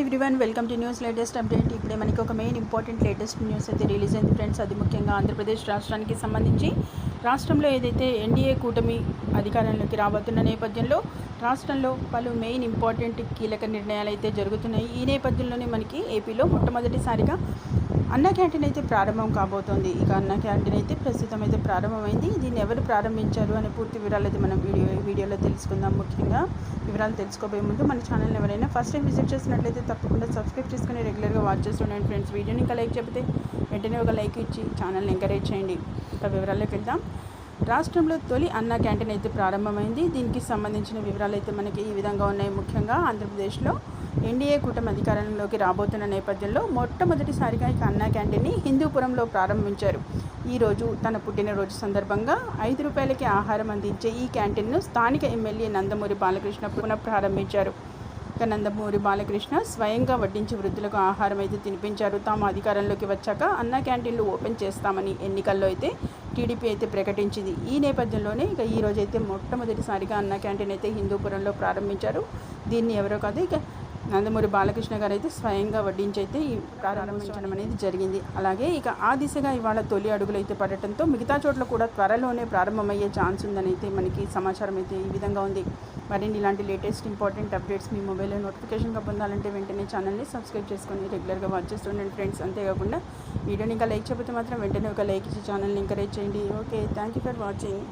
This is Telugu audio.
Everyone welcome to news latest update ఇప్పుడే మనకి ఒక మెయిన్ ఇంపార్టెంట్ లేటెస్ట్ న్యూస్ అయితే రిలీజ్ అయింది ఫ్రెండ్స్ అది ముఖ్యంగా ఆంధ్రప్రదేశ్ రాష్ట్రానికి సంబంధించి. రాష్ట్రంలో ఏదైతే ఎన్డీఏ కూటమి అధికారంలోకి రాబోతున్న నేపథ్యంలో రాష్ట్రంలో పలు మెయిన్ ఇంపార్టెంట్ కీలక నిర్ణయాలు అయితే జరుగుతున్నాయి. ఈ నేపథ్యంలోనే మనకి ఏపీలో మొట్టమొదటిసారిగా అన్న క్యాంటీన్ అయితే ప్రారంభం కాబోతోంది. ఇక అన్న క్యాంటీన్ అయితే ప్రస్తుతం అయితే ప్రారంభమైంది. దీన్ని ఎవరు ప్రారంభించారు అనే పూర్తి వివరాలు అయితే మనం వీడియో వీడియోలో తెలుసుకుందాం ముఖ్యంగా. వివరాలు తెలుసుకోబోయే ముందు మన ఛానల్ ఎవరైనా ఫస్ట్ టైం విజిట్ చేసినట్లయితే తప్పకుండా సబ్స్క్రైబ్ చేసుకుని రెగ్యులర్గా వాచ్ చేస్తుండండి ఫ్రెండ్స్. వీడియోని ఇంకా లైక్ చెప్తే వెంటనే ఒక లైక్ ఇచ్చి ఛానల్ని ఎంకరేజ్ చేయండి. ఇంకా వివరాల్లోకి వెళ్దాం. రాష్ట్రంలో తొలి అన్న క్యాంటీన్ అయితే ప్రారంభమైంది. దీనికి సంబంధించిన వివరాలు అయితే మనకి ఈ విధంగా ఉన్నాయి. ముఖ్యంగా ఆంధ్రప్రదేశ్లో ఎన్డీఏ కూటమి అధికారంలోకి రాబోతున్న నేపథ్యంలో మొట్టమొదటిసారిగా ఇక అన్నా క్యాంటీన్ని హిందూపురంలో ప్రారంభించారు. ఈరోజు తన పుట్టినరోజు సందర్భంగా ఐదు రూపాయలకి ఆహారం అందించే ఈ క్యాంటీన్ను స్థానిక ఎమ్మెల్యే నందమూరి బాలకృష్ణ పునః ప్రారంభించారు ఇక నందమూరి బాలకృష్ణ స్వయంగా వడ్డించి వృద్ధులకు ఆహారం అయితే తినిపించారు. తాము అధికారంలోకి వచ్చాక అన్న క్యాంటీన్లు ఓపెన్ చేస్తామని ఎన్నికల్లో అయితే టీడీపీ అయితే ప్రకటించింది. ఈ నేపథ్యంలోనే ఇక ఈరోజైతే అయితే మొట్టమొదటిసారిగా అన్న క్యాంటీన్ అయితే హిందూపురంలో ప్రారంభించారు. దీన్ని ఎవరో కాదు ఇక నందమూరి బాలకృష్ణ గారు అయితే స్వయంగా వడ్డించి అయితే ఈ ప్రారంభించడం అనేది జరిగింది. అలాగే ఇక ఆ దిశగా ఇవాళ తొలి అడుగులు అయితే పడటంతో మిగతా చోట్ల కూడా త్వరలోనే ప్రారంభమయ్యే ఛాన్స్ ఉందని అయితే మనకి సమాచారం అయితే ఈ విధంగా ఉంది. మరిన్ని ఇలాంటి లేటెస్ట్ ఇంపార్టెంట్ అప్డేట్స్ మీ మొబైల్లో నోటిఫికేషన్గా పొందాలంటే వెంటనే ఛానల్ని సబ్స్క్రైబ్ చేసుకొని రెగ్యులర్గా వాచ్ చేస్తుండండి ఫ్రెండ్స్. అంతేకాకుండా వీడియోని ఇంకా లైక్ చేయకపోతే మాత్రం వెంటనే ఒక లైక్ ఇచ్చి ఛానల్ని ఎంకరేజ్ చేయండి. Okay thank you for watching.